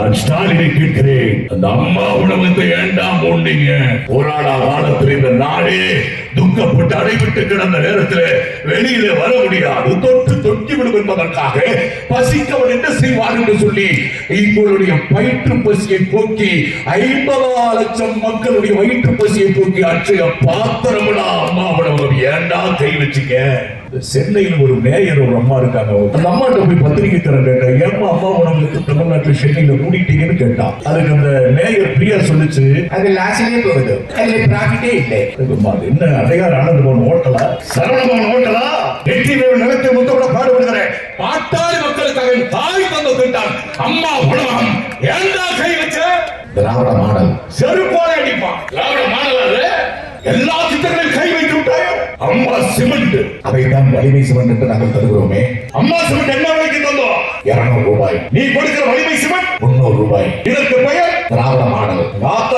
நான் ஸ்டாலினை கேட்கிறேன். அந்த அம்மா உணவத்தை ஏண்டாம் போனீங்க. போராடா காலத்தில் இந்த நாடே துக்கப்பட்டு அடைபட்டு கிடந்த நேரத்தில் வெளியில வர முடியாது. தொட்டு தொட்டி விடும் என்பதற்காக பசிக்கவன் என்ன செய்வார் என்று சொல்லி எங்களுடைய வயிற்று பசியை போக்கி ஐம்பதா லட்சம் மக்களுடைய வயிற்று பசியை போக்கி அற்றைய பாத்திரம்டா அம்மா உணவகம் ஏண்டா கை வச்சுக்க? சென்னையில் ஒரு மேயர் ஒரு அம்மா இருக்காங்க. அந்த அம்மாட்ட போய் பத்திரிகை தர கேட்டேன். ஏம்மா அம்மா உணவுக்கு தமிழ்நாட்டில் சென்னையில மூடிட்டீங்கன்னு கேட்டான். அதுக்கு அந்த மேயர் பிரியா சொல்லுச்சு அது லாஸ்ட்லயே போகுது. அதுல ப்ராஃபிட்டே இல்லை. என்ன அடையாறு ஆனந்த பவன் ஓட்டலா சரவணபவன் ஓட்டலா வெற்றி வேறு கொடுத்தார் அம்மா உலகம் ஏண்டா கை வச்ச திராவிட மாடல் செருப்போட அடிப்பான். திராவிட மாடல் அது? எல்லா திட்டங்களையும் கை வைத்து விட்டாய். அம்மா சிமெண்ட். அதைத்தான் வலிமை சிமெண்ட் என்று நாங்கள் தருகிறோமே. அம்மா சிமெண்ட் என்ன விலைக்கு தந்தோம் இருநூறு ரூபாய். நீ கொடுக்கிற வலிமை சிமெண்ட் முன்னூறு ரூபாய். இதற்கு பெயர் திராவிட மாடல். நான்